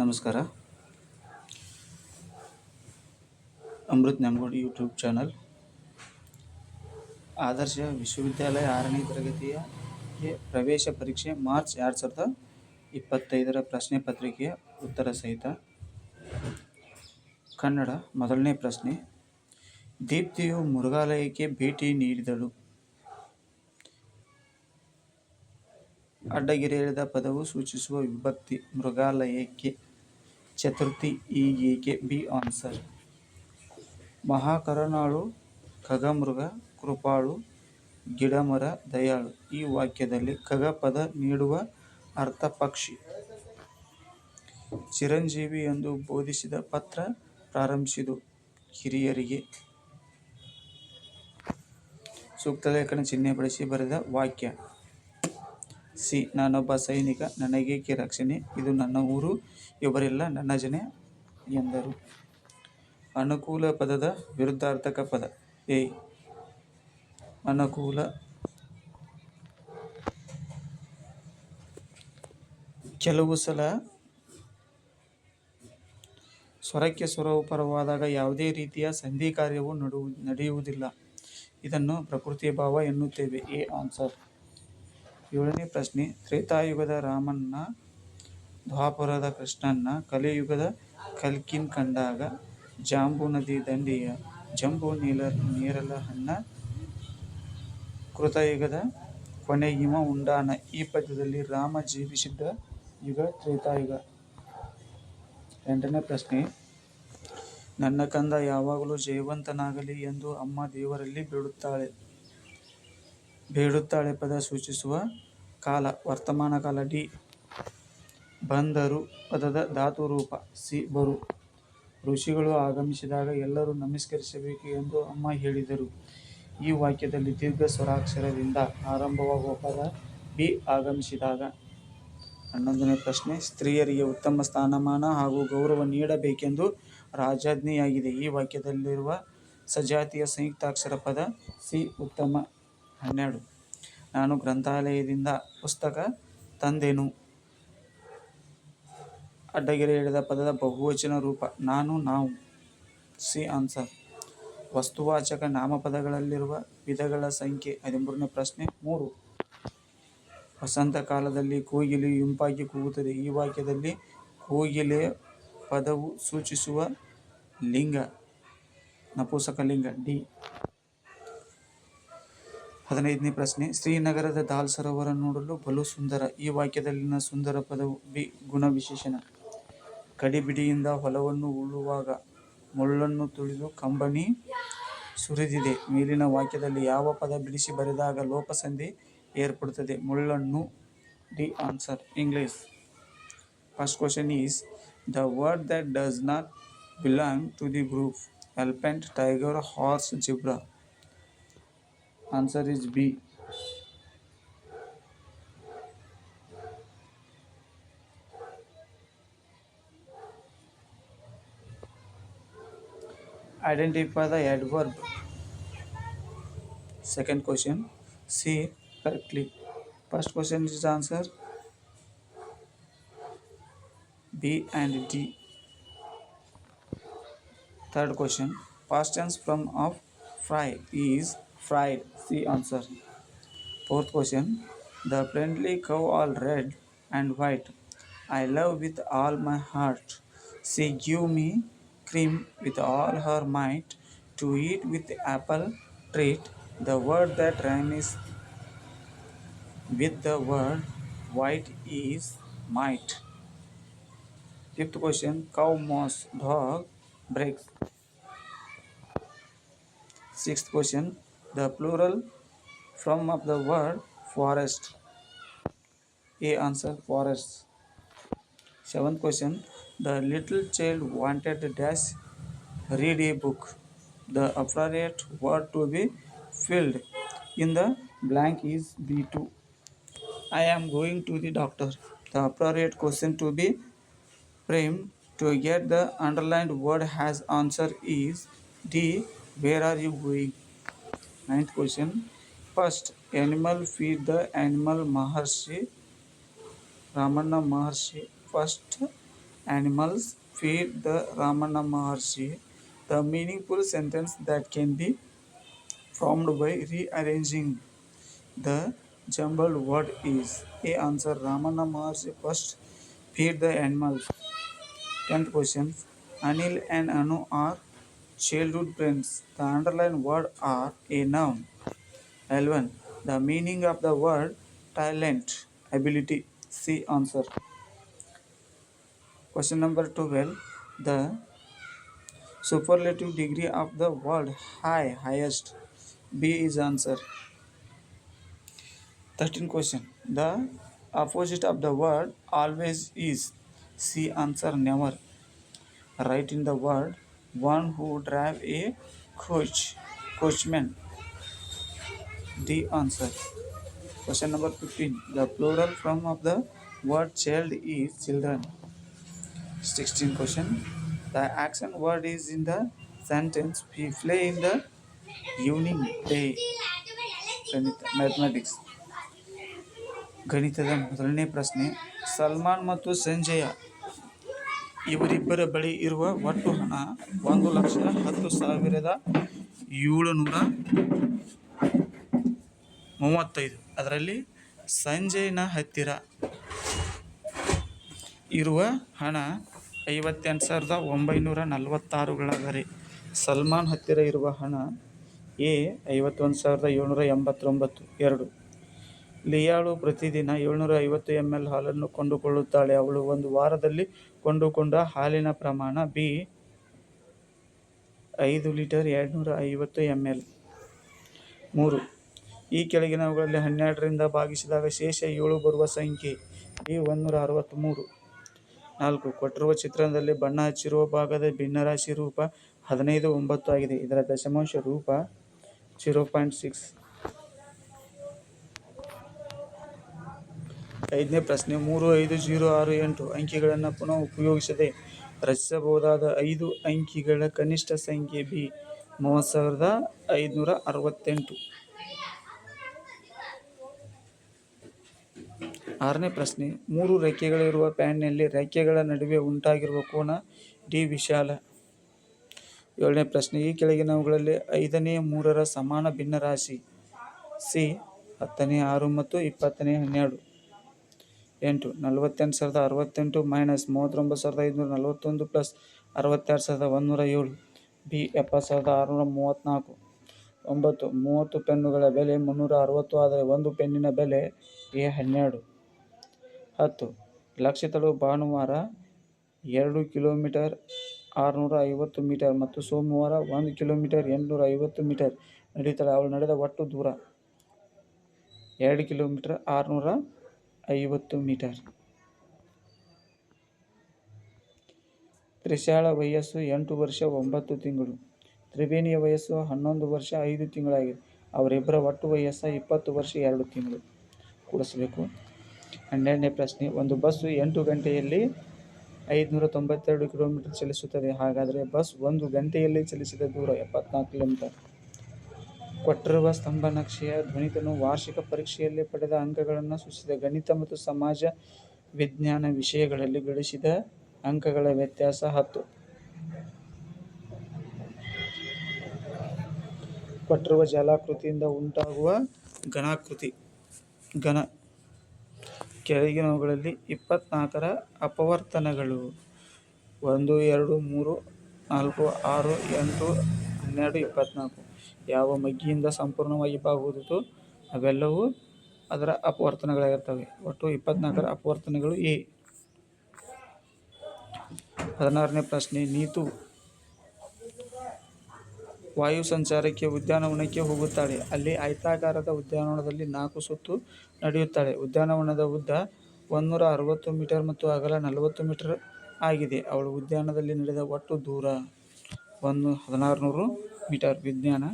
ನಮಸ್ಕಾರ. Amrit Namgod YouTube channel ಆದರ್ಶ ವಿಶ್ವವಿದ್ಯಾಲಯ ಆರನೇ ತರಗತಿಯ ಪ್ರವೇಶ ಪರೀಕ್ಷೆ ಮಾರ್ಚ್ ಎರಡು ಸಾವಿರದ ಇಪ್ಪತ್ತೈದರ ಪ್ರಶ್ನೆ ಪತ್ರಿಕೆಯ ಉತ್ತರ ಸಹಿತ. ಕನ್ನಡ ಮೊದಲನೇ ಪ್ರಶ್ನೆ. ದೀಪ್ತಿಯು ಮೃಗಾಲಯಕ್ಕೆ ಭೇಟಿ ನೀಡಿದಳು. ಅಡ್ಡಗೆರೆ ಪದವು ಸೂಚಿಸುವ ವಿಭಕ್ತಿ ಮೃಗಾಲಯಕ್ಕೆ. ಚತುರ್ಥಿ ಈಗೇಕೆ ಬಿ ಆನ್ಸರ್. ಮಹಾಕರುಣಾಳು, ಖಗಮೃಗ, ಕೃಪಾಳು, ಗಿಡಮರ, ದಯಾಳು. ಈ ವಾಕ್ಯದಲ್ಲಿ ಖಗ ಪದ ನೀಡುವ ಅರ್ಥ ಪಕ್ಷಿ. ಚಿರಂಜೀವಿ ಎಂದು ಬೋಧಿಸಿದ ಪತ್ರ ಪ್ರಾರಂಭಿಸಿದು ಹಿರಿಯರಿಗೆ. ಸೂಕ್ತ ಲೇಖನ ಚಿಹ್ನೆ ಬಳಸಿ ಬರೆದ ವಾಕ್ಯ. ಸಿ, ನಾನೊಬ್ಬ ಸೈನಿಕ ನನಗೇಕೆ ರಕ್ಷಣೆ. ಇದು ನನ್ನ ಊರು, ಇವರೆಲ್ಲ ನನ್ನ ಜನ ಎಂದರು. ಅನುಕೂಲ ಪದದ ವಿರುದ್ಧಾರ್ಥಕ ಪದ. ಎ. ಅನುಕೂಲ. ಕೆಲವು ಸಲ ಸ್ವರಕ್ಕೆ ಸ್ವರವು ಪರವಾದಾಗ ಯಾವುದೇ ರೀತಿಯ ಸಂಧಿ ಕಾರ್ಯವು ನಡು ನಡೆಯುವುದಿಲ್ಲ. ಇದನ್ನು ಪ್ರಕೃತಿ ಭಾವ ಎನ್ನುತ್ತೇವೆ. ಎ. ಆನ್ಸರ್. ಏಳನೇ ಪ್ರಶ್ನೆ, ತ್ರೇತಾಯುಗದ ರಾಮನ್ನ ದ್ವಾಪರದ ಕೃಷ್ಣನ್ನ ಕಲಿಯುಗದ ಕಲ್ಕಿನ್ ಕಂಡಾಗ ಜಾಂಬೂ ನದಿ ದಂಡೆಯ ಜಂಬು ನೀಲ ನೇರಲಹನ್ನ ಕೃತಯುಗದ ಕೊನೆಗಿವ ಉಂಡಾನ ಈ ಪದ್ಯದಲ್ಲಿ ರಾಮ ಜೀವಿಸಿದ್ದ ಯುಗ ತ್ರೇತಾಯುಗ. ಎಂಟನೇ ಪ್ರಶ್ನೆ, ನನ್ನ ಕಂದ ಯಾವಾಗಲೂ ಜಯವಂತನಾಗಲಿ ಎಂದು ಅಮ್ಮ ದೇವರಲ್ಲಿ ಬೇಡುತ್ತಾಳೆ. ಬೇಡುತ್ತಾಳೆ ಪದ ಸೂಚಿಸುವ ಕಾಲ, ವರ್ತಮಾನ ಕಾಲ, ಡಿ. ಬಂದರು ಪದದ ಧಾತು ರೂಪ ಸಿ. ಬರು. ಋಷಿಗಳು ಆಗಮಿಸಿದಾಗ ಎಲ್ಲರೂ ನಮಸ್ಕರಿಸಬೇಕು ಎಂದು ಅಮ್ಮ ಹೇಳಿದರು. ಈ ವಾಕ್ಯದಲ್ಲಿ ದೀರ್ಘ ಸ್ವರಾಕ್ಷರದಿಂದ ಆರಂಭವಾಗುವ ಪದ ಬಿ ಆಗಮಿಸಿದಾಗ. ಹನ್ನೊಂದನೇ ಪ್ರಶ್ನೆ, ಸ್ತ್ರೀಯರಿಗೆ ಉತ್ತಮ ಸ್ಥಾನಮಾನ ಹಾಗೂ ಗೌರವ ನೀಡಬೇಕೆಂದು ರಾಜಾಜ್ಞೆಯಾಗಿದೆ. ಈ ವಾಕ್ಯದಲ್ಲಿರುವ ಸಜಾತಿಯ ಸಂಯುಕ್ತಾಕ್ಷರ ಪದ ಸಿ ಉತ್ತಮ. ಹನ್ನೆರಡು. ನಾನು ಗ್ರಂಥಾಲಯದಿಂದ ಪುಸ್ತಕ ತಂದೆನು. ಅಡ್ಡಗೆರೆ ಹೇಳಿದ ಪದದ ಬಹುವಚನ ರೂಪ. ನಾನು, ನಾವು. C, answer. ವಸ್ತುವಾಚಕ ನಾಮಪದಗಳಲ್ಲಿರುವ ವಿಧಗಳ ಸಂಖ್ಯೆ, ಹದಿಮೂರನೇ ಪ್ರಶ್ನೆ, ಮೂರು. ವಸಂತ ಕಾಲದಲ್ಲಿ ಕೋಗಿಲೆ ಇಂಪಾಗಿ ಕೂಗುತ್ತದೆ. ಈ ವಾಕ್ಯದಲ್ಲಿ ಕೋಗಿಲೆ ಪದವು ಸೂಚಿಸುವ ಲಿಂಗ, ನಪುಂಸಕಲಿಂಗ, ಡಿ. ಹದಿನೈದನೇ ಪ್ರಶ್ನೆ, ಶ್ರೀನಗರದ ದಾಲ್ ಸರೋವರ ನೋಡಲು ಬಲು ಸುಂದರ. ಈ ವಾಕ್ಯದಲ್ಲಿನ ಸುಂದರ ಪದವು ಬಿ ಗುಣವಿಶೇಷಣ ಕಡಿಬಿಡಿಯಿಂದ ಹೊಲವನ್ನು ಉಳುವಾಗ ಮುಳ್ಳನ್ನು ತುಳಿದು ಕಂಬನಿ ಸುರಿದಿದೆ. ಮೇಲಿನ ವಾಕ್ಯದಲ್ಲಿ ಯಾವ ಪದ ಬಿಡಿಸಿ ಬರೆದಾಗ ಲೋಪಸಂಧಿ ಏರ್ಪಡುತ್ತದೆ? ಮುಳ್ಳನ್ನು D answer English. First question is, the word that does not belong to the group. Elephant tiger, horse zebra answer is B. Identify the adverb. Second question. C correctly. First question is answer B and D. Third question. Past tense from of fry is fried. C answer. Fourth question. The friendly cow all red and white. I love with all my heart. She give me cream with all her might to eat with apple treat. The word that rhymes with the word white is might. Fifth question. Cow mouse dog breaks. Sixth question. The plural form of the word forest. A answer forests. Seventh question. The little child wanted dash read a book. The appropriate word to be filled in the blank is B2. I am going to the doctor. The appropriate question to be framed to get the underlined word has answer is D. Where are you going? Ninth question. First, animal feed the animal Maharshi. Ramana Maharshi first animals feed the Ramana Maharshi. The meaningful sentence that can be formed by rearranging the jumbled word is A. Answer Ramana Maharshi first feed the animals. Tenth question Anil and Anu are childhood friends. The underlined word are a noun. 11. The meaning of the word talent, ability. C. Answer. Question number 12. The superlative degree of the word high, highest. B is answer. 13 question. The opposite of the word always is. C. Answer never. Write in the word one who drive a coach, coachman. D. Answer. Question number 15. The plural form of the word child is children. 16 question. The action word is in the sentence we play in the evening day. ಗಣಿತ mathematics ಗಣಿತದ ಮೊದಲನೇ ಪ್ರಶ್ನೆ ಸಲ್ಮಾನ್ ಮತ್ತು ಸಂಜಯ ಇವರಿಬ್ಬರ ಬಳಿ ಇರುವ ಒಟ್ಟು ಹಣ ಒಂದು ಲಕ್ಷ ಹತ್ತು ಸಾವಿರದ ಏಳುನೂರ ಮೂವತ್ತೈದು. ಅದರಲ್ಲಿ ಸಂಜಯ್ನ ಹತ್ತಿರ ಇರುವ ಹಣ ಐವತ್ತೆಂಟು ಸಾವಿರದ ಒಂಬೈನೂರ ನಲವತ್ತಾರುಗಳಾದರೆ ಸಲ್ಮಾನ್ ಹತ್ತಿರ ಇರುವ ಹಣ ಎ ಐವತ್ತೊಂದು ಸಾವಿರದ ಏಳ್ನೂರ ಎಂಬತ್ತೊಂಬತ್ತು. ಎರಡು. ಲಿಯಾಳು ಪ್ರತಿದಿನ ಏಳ್ನೂರ ಐವತ್ತು ಎಂ ಎಲ್ ಹಾಲನ್ನು ಕೊಂಡುಕೊಳ್ಳುತ್ತಾಳೆ. ಅವಳು ಒಂದು ವಾರದಲ್ಲಿ ಕೊಂಡುಕೊಂಡ ಹಾಲಿನ ಪ್ರಮಾಣ ಬಿ ಐದು ಲೀಟರ್ ಎರಡುನೂರ ಐವತ್ತು ಎಂ ಎಲ್ ಮೂರು. ಈ ಕೆಳಗಿನವುಗಳಲ್ಲಿ ಹನ್ನೆರಡರಿಂದ ಭಾಗಿಸಿದಾಗ ಶೇಷ ಏಳು ಬರುವ ಸಂಖ್ಯೆ ಬಿ ಒಂದೂರ ಅರವತ್ತ್ಮೂರು ನಾಲ್ಕು. ಕೊಟ್ಟಿರುವ ಚಿತ್ರಣದಲ್ಲಿ ಬಣ್ಣ ಹಚ್ಚಿರುವ ಭಾಗದ ಭಿನ್ನರಾಶಿ ರೂಪ ಹದಿನೈದು ಒಂಬತ್ತು ಆಗಿದೆ. ಇದರ ದಶಮಾಂಶ ರೂಪ ಜೀರೋ ಪಾಯಿಂಟ್ ಸಿಕ್ಸ್ ಐದನೇ ಪ್ರಶ್ನೆ, ಮೂರು, ಐದು, ಜೀರೋ, ಆರು, ಎಂಟು ಅಂಕಿಗಳನ್ನು ಪುನಃ ಉಪಯೋಗಿಸದೆ ರಚಿಸಬಹುದಾದ ಐದು ಅಂಕಿಗಳ ಕನಿಷ್ಠ ಸಂಖ್ಯೆ ಬಿ, ಮೂವತ್ತು ಸಾವಿರದ ಐದುನೂರ ಅರವತ್ತೆಂಟು. ಆರನೇ ಪ್ರಶ್ನೆ, ಮೂರು ರೆಕ್ಕೆಗಳಿರುವ ಪ್ಯಾನ್ನಲ್ಲಿ ರೆಕ್ಕೆಗಳ ನಡುವೆ ಉಂಟಾಗಿರುವ ಕೋನ ಡಿ ವಿಶಾಲ. ಏಳನೇ ಪ್ರಶ್ನೆ, ಈ ಕೆಳಗಿನವುಗಳಲ್ಲಿ ಐದನೇ, ಮೂರರ ಸಮಾನ ಭಿನ್ನರಾಶಿ ಸಿ, ಹತ್ತನೇ, ಆರು ಮತ್ತು ಇಪ್ಪತ್ತನೇ, ಹನ್ನೆರಡು. ಎಂಟು, ನಲವತ್ತೆಂಟು ಸಾವಿರದ ಅರವತ್ತೆಂಟು ಮೈನಸ್ ಮೂವತ್ತೊಂಬತ್ತು ಸಾವಿರದ ಐದುನೂರ ನಲವತ್ತೊಂದು ಪ್ಲಸ್ ಅರವತ್ತೆರಡು ಸಾವಿರದ ಒಂದುನೂರ ಏಳು. ಬಿ, ಎಪ್ಪತ್ತು ಸಾವಿರದ ಆರುನೂರ ಮೂವತ್ತ್ನಾಲ್ಕು. ಒಂಬತ್ತು, ಮೂವತ್ತು ಪೆನ್ನುಗಳ ಬೆಲೆ ಮುನ್ನೂರ ಅರವತ್ತು, ಆದರೆ ಒಂದು ಪೆನ್ನಿನ ಬೆಲೆ ಎ ಹನ್ನೆರಡು. ಹತ್ತು, ಲಕ್ಷಿತಳು ಭಾನುವಾರ ಎರಡು ಕಿಲೋಮೀಟರ್ ಆರುನೂರ ಐವತ್ತು ಮೀಟರ್ ಮತ್ತು ಸೋಮವಾರ ಒಂದು ಕಿಲೋಮೀಟರ್ ಎಂಟುನೂರ ಐವತ್ತು ಮೀಟರ್ ನಡೀತಾಳೆ ಅವಳು ನಡೆದ ಒಟ್ಟು ದೂರ ಎರಡು ಕಿಲೋಮೀಟರ್ ಆರುನೂರ ಐವತ್ತು ಮೀಟರ್. ತ್ರಿಶಾಳ ವಯಸ್ಸು ಎಂಟು ವರ್ಷ ಒಂಬತ್ತು ತಿಂಗಳು. ತ್ರಿವೇಣಿಯ ವಯಸ್ಸು ಹನ್ನೊಂದು ವರ್ಷ ಐದು ತಿಂಗಳಾಗಿದೆ. ಅವರಿಬ್ಬರ ಒಟ್ಟು ವಯಸ್ಸು ಇಪ್ಪತ್ತು ವರ್ಷ ಎರಡು ತಿಂಗಳು. ಕೂಡಿಸಬೇಕು. ಹನ್ನೆರಡನೇ ಪ್ರಶ್ನೆ, ಒಂದು ಬಸ್ಸು ಎಂಟು ಗಂಟೆಯಲ್ಲಿ ಐದುನೂರ ತೊಂಬತ್ತೆರಡು ಕಿಲೋಮೀಟರ್ ಚಲಿಸುತ್ತದೆ. ಹಾಗಾದರೆ ಬಸ್ ಒಂದು ಗಂಟೆಯಲ್ಲಿ ಚಲಿಸಿದ ದೂರ ಎಪ್ಪತ್ನಾಲ್ಕು ಕಿಲೋಮೀಟರ್. ಕೊಟ್ಟಿರುವ ಸ್ತಂಭ ನಕ್ಷೆಯ ಧ್ವನಿತನು ವಾರ್ಷಿಕ ಪರೀಕ್ಷೆಯಲ್ಲಿ ಪಡೆದ ಅಂಕಗಳನ್ನು ಸೂಚಿಸಿದ. ಗಣಿತ ಮತ್ತು ಸಮಾಜ ವಿಜ್ಞಾನ ವಿಷಯಗಳಲ್ಲಿ ಗಳಿಸಿದ ಅಂಕಗಳ ವ್ಯತ್ಯಾಸ ಹತ್ತು. ಕೊಟ್ಟಿರುವ ಜಲಾಕೃತಿಯಿಂದ ಉಂಟಾಗುವ ಘನಾಕೃತಿ, ಘನ. ಕೆಳಗಿನವುಗಳಲ್ಲಿ ಇಪ್ಪತ್ನಾಲ್ಕರ ಅಪವರ್ತನಗಳು ಒಂದು, ಎರಡು, ಮೂರು, ನಾಲ್ಕು, ಆರು, ಎಂಟು, ಹನ್ನೆರಡು, ಇಪ್ಪತ್ನಾಲ್ಕು. ಯಾವ ಮಗ್ಗಿಯಿಂದ ಸಂಪೂರ್ಣವಾಗಿ ಬಾಗುವುದಿತೋ ಅವೆಲ್ಲವೂ ಅದರ ಅಪವರ್ತನಗಳಾಗಿರ್ತವೆ. ಒಟ್ಟು ಇಪ್ಪತ್ನಾಲ್ಕರ ಅಪವರ್ತನಗಳು ಎ. ಹದಿನಾರನೇ ಪ್ರಶ್ನೆ, ನೀತು ವಾಯು ಸಂಚಾರಕ್ಕೆ ಉದ್ಯಾನವನಕ್ಕೆ ಹೋಗುತ್ತಾಳೆ. ಅಲ್ಲಿ ಆಯತಾಕಾರದ ಉದ್ಯಾನವನದಲ್ಲಿ ನಾಲ್ಕು ಸುತ್ತು ನಡೆಯುತ್ತಾಳೆ. ಉದ್ಯಾನವನದ ಉದ್ದ ಒಂದೂರ ಅರವತ್ತು ಮೀಟರ್ ಮತ್ತು ಅಗಲ ನಲವತ್ತು ಮೀಟರ್ ಆಗಿದೆ. ಅವಳು ಉದ್ಯಾನದಲ್ಲಿ ನಡೆದ ಒಟ್ಟು ದೂರ ಒಂದು ಹದಿನಾರು ನೂರು ಮೀಟರ್ ವಿಜ್ಞಾನ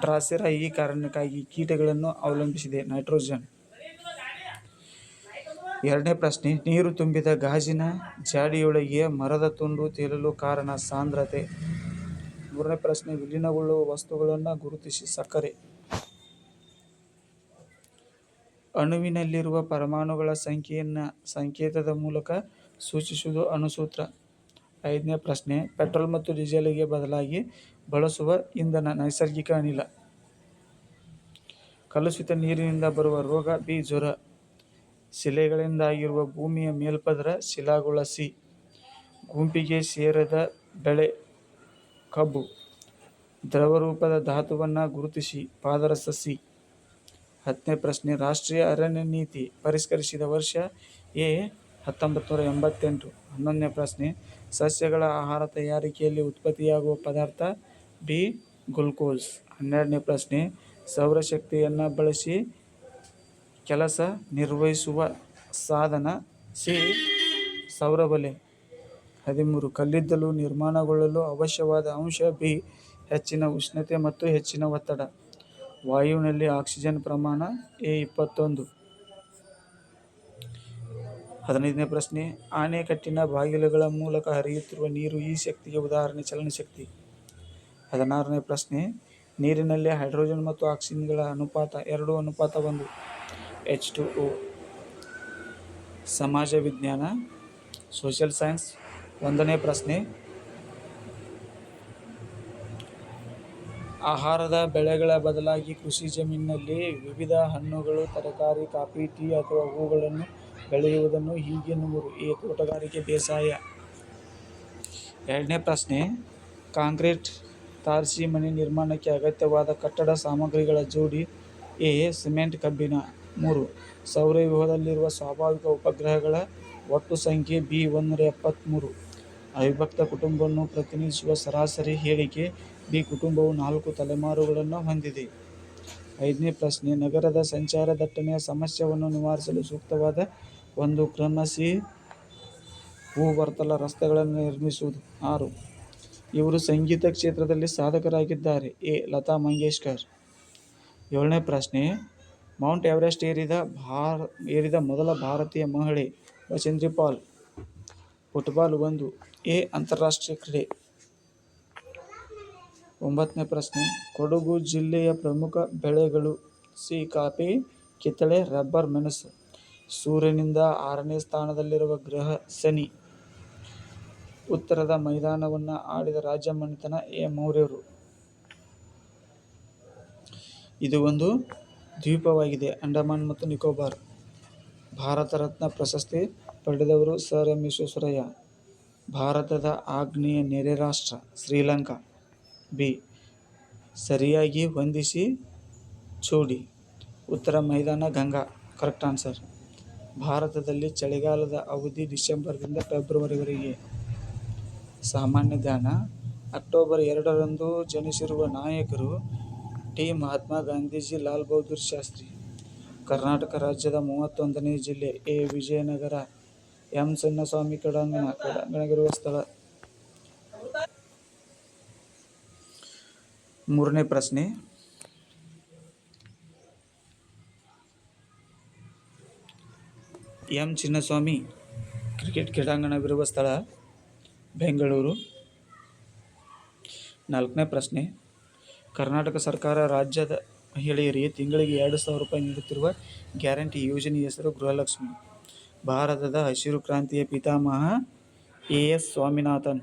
ಡ್ರಾಸೆರಾ ಈ ಕಾರಣಕ್ಕಾಗಿ ಕೀಟಗಳನ್ನು ಅವಲಂಬಿಸಿದೆ. ನೈಟ್ರೋಜನ್. ಎರಡನೇ ಪ್ರಶ್ನೆ, ನೀರು ತುಂಬಿದ ಗಾಜಿನ ಜಾಡಿಯೊಳಗೆ ಮರದ ತುಂಡು ತೇಲಲು ಕಾರಣ ಸಾಂದ್ರತೆ. ಮೂರನೇ ಪ್ರಶ್ನೆ, ವಿಲೀನಗೊಳ್ಳುವ ವಸ್ತುಗಳನ್ನು ಗುರುತಿಸಿ ಸಕ್ಕರೆ. ಅಣುವಿನಲ್ಲಿರುವ ಪರಮಾಣುಗಳ ಸಂಖ್ಯೆಯನ್ನು ಸಂಕೇತದ ಮೂಲಕ ಸೂಚಿಸುವುದು ಅಣುಸೂತ್ರ. ಐದನೇ ಪ್ರಶ್ನೆ, ಪೆಟ್ರೋಲ್ ಮತ್ತು ಡೀಸೆಲ್ಗೆ ಬದಲಾಗಿ ಬಳಸುವ ಇಂಧನ ನೈಸರ್ಗಿಕ ಅನಿಲ. ಕಲುಷಿತ ನೀರಿನಿಂದ ಬರುವ ರೋಗ, ಬಿ ಜ್ವರ. ಶಿಲೆಗಳಿಂದಾಗಿರುವ ಭೂಮಿಯ ಮೇಲ್ಪದರ ಶಿಲಾಗುಳ ಸಿ ಗುಂಪಿಗೆ ಸೇರದ ಬೆಳೆ ಕಬ್ಬು. ದ್ರವರೂಪದ ಧಾತುವನ್ನು ಗುರುತಿಸಿ, ಪಾದರಸ ಸಿ. ಹತ್ತನೇ ಪ್ರಶ್ನೆ, ರಾಷ್ಟ್ರೀಯ ಅರಣ್ಯ ನೀತಿ ಪರಿಷ್ಕರಿಸಿದ ವರ್ಷ ಎ ಹತ್ತೊಂಬತ್ತು ನೂರ ಎಂಬತ್ತೆಂಟು. ಹನ್ನೊಂದನೇ ಪ್ರಶ್ನೆ, ಸಸ್ಯಗಳ ಆಹಾರ ತಯಾರಿಕೆಯಲ್ಲಿ ಉತ್ಪತ್ತಿಯಾಗುವ ಪದಾರ್ಥ ಬಿ ಗ್ಲುಕೋಸ್ ಹನ್ನೆರಡನೇ ಪ್ರಶ್ನೆ ಸೌರಶಕ್ತಿಯನ್ನು ಬಳಸಿ ಕೆಲಸ ನಿರ್ವಹಿಸುವ ಸಾಧನ ಸಿ ಸೌರಬಲೆ ಹದಿಮೂರು, ಕಲ್ಲಿದ್ದಲು ನಿರ್ಮಾಣಗೊಳ್ಳಲು ಅವಶ್ಯವಾದ ಅಂಶ ಬಿ, ಹೆಚ್ಚಿನ ಉಷ್ಣತೆ ಮತ್ತು ಹೆಚ್ಚಿನ ಒತ್ತಡ. ವಾಯುವಿನಲ್ಲಿ ಆಕ್ಸಿಜನ್ ಪ್ರಮಾಣ ಎ ಇಪ್ಪತ್ತೊಂದು. ಹದಿನೈದನೇ ಪ್ರಶ್ನೆ ಆಣೆಕಟ್ಟಿನ ಬಾಗಿಲುಗಳ ಮೂಲಕ ಹರಿಯುತ್ತಿರುವ ನೀರು ಈ ಶಕ್ತಿಗೆ ಉದಾಹರಣೆ, ಚಲನಶಕ್ತಿ. ಹದಿನಾರನೇ ಪ್ರಶ್ನೆ, ನೀರಿನಲ್ಲಿ ಹೈಡ್ರೋಜನ್ ಮತ್ತು ಆಕ್ಸಿಜನ್ಗಳ ಅನುಪಾತ ಎರಡು ಅನುಪಾತ ಒಂದು ಎಚ್ ಟು ಒ ಸಮಾಜ ವಿಜ್ಞಾನ ಸೋಷಿಯಲ್ ಸೈನ್ಸ್ ಒಂದನೇ ಪ್ರಶ್ನೆ. ಆಹಾರದ ಬೆಳೆಗಳ ಬದಲಾಗಿ ಕೃಷಿ ಜಮೀನಿನಲ್ಲಿ ವಿವಿಧ ಹಣ್ಣುಗಳು, ತರಕಾರಿ, ಕಾಫಿ, ಟೀ ಅಥವಾ ಹೂಗಳನ್ನು ಬೆಳೆಯುವುದನ್ನು ಹೀಗೆ ಹೀಗೆನ್ನುವರು ಈ ತೋಟಗಾರಿಕೆ ಬೇಸಾಯ. ಎರಡನೇ ಪ್ರಶ್ನೆ, ಕಾಂಕ್ರೀಟ್ ತಾರಸಿ ಮನೆ ನಿರ್ಮಾಣಕ್ಕೆ ಅಗತ್ಯವಾದ ಕಟ್ಟಡ ಸಾಮಗ್ರಿಗಳ ಜೋಡಿ ಎ, ಸಿಮೆಂಟ್ ಕಬ್ಬಿಣ ಮೂರು ಸೌರವ್ಯೂಹದಲ್ಲಿರುವ ಸ್ವಾಭಾವಿಕ ಉಪಗ್ರಹಗಳ ಒಟ್ಟು ಸಂಖ್ಯೆ ಬಿ ಒಂದುನೂರ ಎಪ್ಪತ್ತ್ಮೂರು ಅವಿಭಕ್ತ ಕುಟುಂಬವನ್ನು ಪ್ರತಿನಿಧಿಸುವ ಸರಾಸರಿ ಹೇಳಿಕೆ ಬಿ, ಕುಟುಂಬವು ನಾಲ್ಕು ತಲೆಮಾರುಗಳನ್ನು ಹೊಂದಿದೆ. ಐದನೇ ಪ್ರಶ್ನೆ, ನಗರದ ಸಂಚಾರ ದಟ್ಟಣೆಯ ಸಮಸ್ಯೆಯನ್ನು ನಿವಾರಿಸಲು ಸೂಕ್ತವಾದ ಒಂದು ಕ್ರಮಸಿ ಭೂವರ್ತಲ ರಸ್ತೆಗಳನ್ನು ನಿರ್ಮಿಸುವುದು. ಆರು ಇವರು ಸಂಗೀತ ಕ್ಷೇತ್ರದಲ್ಲಿ ಸಾಧಕರಾಗಿದ್ದಾರೆ. ಎ. ಲತಾ ಮಂಗೇಶ್ಕರ್. ಏಳನೇ ಪ್ರಶ್ನೆ, ಮೌಂಟ್ ಎವರೆಸ್ಟ್ ಏರಿದ ಭಾರ, ಏರಿದ ಮೊದಲ ಭಾರತೀಯ ಮಹಿಳೆ ಬಚೇಂದ್ರಿ ಪಾಲ್, ಫುಟ್ಬಾಲ್ ಒಂದು, ಎ. ಅಂತಾರಾಷ್ಟ್ರೀಯ ಕ್ರೀಡೆ. ಒಂಬತ್ತನೇ ಪ್ರಶ್ನೆ, ಕೊಡಗು ಜಿಲ್ಲೆಯ ಪ್ರಮುಖ ಬೆಳೆಗಳು, ಸಿ. ಕಾಫಿ, ಕಿತ್ತಳೆ, ರಬ್ಬರ್, ಮೆಣಸು. ಸೂರ್ಯನಿಂದ ಆರನೇ ಸ್ಥಾನದಲ್ಲಿರುವ ಗ್ರಹ ಶನಿ. ಉತ್ತರದ ಮೈದಾನವನ್ನು ಆಳಿದ ರಾಜ್ಯ ಮನೆತನ ಎ. ಮೌರ್ಯರು. ಇದು ಒಂದು ದ್ವೀಪವಾಗಿದೆ, ಅಂಡಮಾನ್ ಮತ್ತು ನಿಕೋಬಾರ್. ಭಾರತ ರತ್ನ ಪ್ರಶಸ್ತಿ ಪಡೆದವರು ಸರ್ ಎಂ. ವಿಶ್ವೇಶ್ವರಯ್ಯ ಭಾರತದ ಆಗ್ನೇಯ ನೆರೆ ರಾಷ್ಟ್ರ ಶ್ರೀಲಂಕಾ. ಬಿ. ಸರಿಯಾಗಿ ಹೊಂದಿಸಿ ಚೂಡಿ. ಉತ್ತರ ಮೈದಾನ ಗಂಗಾ. Correct answer. ಭಾರತದಲ್ಲಿ ಚಳಿಗಾಲದ ಅವಧಿ ಡಿಸೆಂಬರ್ದಿಂದ ಫೆಬ್ರವರಿವರೆಗೆ. ಸಾಮಾನ್ಯ ಜ್ಞಾನ ಅಕ್ಟೋಬರ್ ಎರಡರಂದು ಜನಿಸಿರುವ ನಾಯಕರು ಟಿ. ಮಹಾತ್ಮ ಗಾಂಧೀಜಿ ಲಾಲ್ ಬಹದ್ದೂರ್ ಶಾಸ್ತ್ರಿ. ಕರ್ನಾಟಕ ರಾಜ್ಯದ ಮೂವತ್ತೊಂದನೇ ಜಿಲ್ಲೆ ಎ. ವಿಜಯನಗರ. ಎಂ. ಸಣ್ಣಸ್ವಾಮಿ ಕ್ರೀಡಾಂಗಣ ಕ್ರೀಡಾಂಗಣವಿರುವ ಸ್ಥಳ. ಮೂರನೇ ಪ್ರಶ್ನೆ. ಎಂ. ಚಿನ್ನಸ್ವಾಮಿ, ಕ್ರಿಕೆಟ್ ಕ್ರೀಡಾಂಗಣವಿರುವ ಸ್ಥಳ. ಬೆಂಗಳೂರು. ನಾಲ್ಕನೇ ಪ್ರಶ್ನೆ. ಕರ್ನಾಟಕ ಸರ್ಕಾರ ರಾಜ್ಯದ ಮಹಿಳೆಯರಿಗೆ ತಿಂಗಳಿಗೆ ಎರಡು ಸಾವಿರ ರೂಪಾಯಿ ನೀಡುತ್ತಿರುವ ಗ್ಯಾರಂಟಿ ಯೋಜನೆ ಹೆಸರು ಗೃಹಲಕ್ಷ್ಮಿ. ಭಾರತದ ಹಸಿರು ಕ್ರಾಂತಿಯ ಪಿತಾಮಹ ಎ. ಎಸ್. ಸ್ವಾಮಿನಾಥನ್.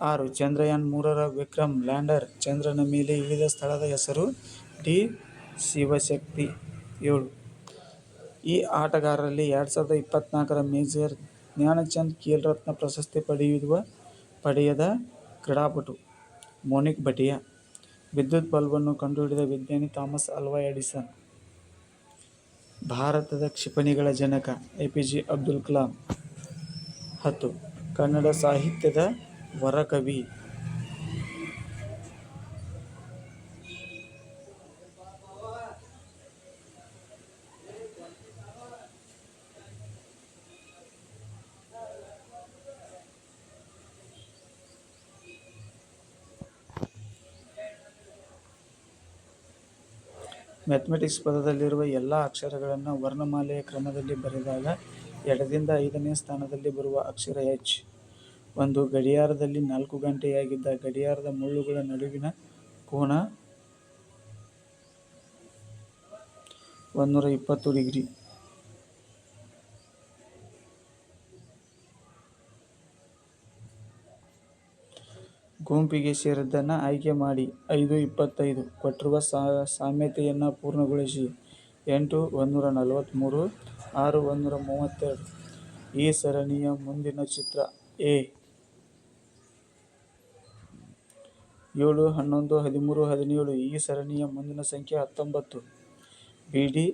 ಆರು, ಚಂದ್ರಯಾನ್ ಮೂರರ ವಿಕ್ರಮ್ ಲ್ಯಾಂಡರ್ ಚಂದ್ರನ ಮೇಲೆ ಇಳಿದ ಸ್ಥಳದ ಹೆಸರು ಡಿ. ಶಿವಶಕ್ತಿ. ಏಳು, ಈ ಆಟಗಾರರಲ್ಲಿ ಎರಡು ಸಾವಿರದ ಇಪ್ಪತ್ತ್ನಾಲ್ಕರ ಮೇಜರ್ ಧ್ಯಾನಚಂದ್ ಖೇಲ್ ರತ್ನ ಪ್ರಶಸ್ತಿ ಪಡೆಯುವ, ಪಡೆಯದ ಕ್ರೀಡಾಪಟು ಮೋನಿಕ್ ಭಟಿಯಾ. ವಿದ್ಯುತ್ ಬಲ್ಬನ್ನು ಕಂಡುಹಿಡಿದ ವಿಜ್ಞಾನಿ ಥಾಮಸ್ ಅಲ್ವಾ ಎಡಿಸನ್. ಭಾರತದ ಕ್ಷಿಪಣಿಗಳ ಜನಕ A P J Abdul Kalam. ಹತ್ತು. ಕನ್ನಡ ಸಾಹಿತ್ಯದ ವರಕವಿ ಮ್ಯಾಥಮೆಟಿಕ್ಸ್ ಪದದಲ್ಲಿರುವ ಎಲ್ಲ ಅಕ್ಷರಗಳನ್ನು ವರ್ಣಮಾಲೆಯ ಕ್ರಮದಲ್ಲಿ ಬರೆದಾಗ ಎಡದಿಂದ ಐದನೇ ಸ್ಥಾನದಲ್ಲಿ ಬರುವ ಅಕ್ಷರ ಎಚ್ ಒಂದು ಗಡಿಯಾರದಲ್ಲಿ ನಾಲ್ಕು ಗಂಟೆಯಾಗಿದ್ದ ಗಡಿಯಾರದ ಮುಳ್ಳುಗಳ ನಡುವಿನ ಕೋನ ಒಂದುನೂರ ಇಪ್ಪತ್ತು ಡಿಗ್ರಿ. ಗುಂಪಿಗೆ ಸೇರಿದ್ದನ್ನು ಆಯ್ಕೆ ಮಾಡಿ ಐದು, ಇಪ್ಪತ್ತೈದು ಕೊಟ್ಟಿರುವ ಸಾಮ್ಯತೆಯನ್ನು ಪೂರ್ಣಗೊಳಿಸಿ ಎಂಟು ಒಂದುನೂರ ನಲವತ್ತ್ಮೂರು ಆರು ಒಂದುನೂರ ಮೂವತ್ತೆರಡು. ಈ ಸರಣಿಯ ಮುಂದಿನ ಚಿತ್ರ ಎ. ಏಳು, ಹನ್ನೊಂದು, ಹದಿಮೂರು, ಹದಿನೇಳು. ಈ ಸರಣಿಯ ಮುಂದಿನ ಸಂಖ್ಯೆ ಹತ್ತೊಂಬತ್ತು. ಬಿ ಡಿ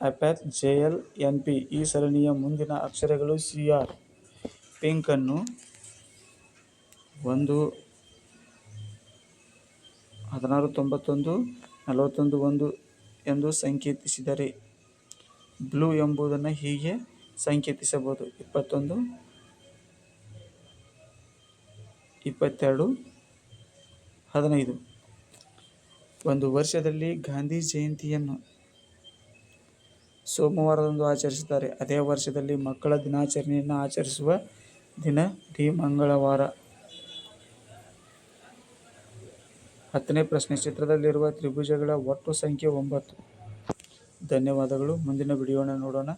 ಅಪ್ಯಾತ್ ಜೆ ಎಲ್, ಎನ್ ಪಿ. ಈ ಸರಣಿಯ ಮುಂದಿನ ಅಕ್ಷರಗಳು ಸಿ ಆರ್. ಪಿಂಕನ್ನು ಒಂದು ಹದಿನಾರು ತೊಂಬತ್ತೊಂದು, ನಲವತ್ತೊಂದು ಒಂದು ಎಂದು ಸಂಕೇತಿಸಿದರೆ ಬ್ಲೂ ಎಂಬುದನ್ನು ಹೀಗೆ ಸಂಕೇತಿಸಬಹುದು. ಇಪ್ಪತ್ತೊಂದು, ಇಪ್ಪತ್ತೆರಡು, ಹದಿನೈದು. ಒಂದು ವರ್ಷದಲ್ಲಿ ಗಾಂಧಿ ಜಯಂತಿಯನ್ನು ಸೋಮವಾರದಂದು ಆಚರಿಸುತ್ತಾರೆ. ಅದೇ ವರ್ಷದಲ್ಲಿ ಮಕ್ಕಳ ದಿನಾಚರಣೆಯನ್ನು ಆಚರಿಸುವ ದಿನ ಡಿ ಮಂಗಳವಾರ. ಹತ್ತನೇ ಪ್ರಶ್ನೆ ಚಿತ್ರದಲ್ಲಿರುವ ತ್ರಿಭುಜಗಳ ಒಟ್ಟು ಸಂಖ್ಯೆ ಒಂಬತ್ತು. ಧನ್ಯವಾದಗಳು. ಮುಂದಿನ ವಿಡಿಯೋನ ನೋಡೋಣ.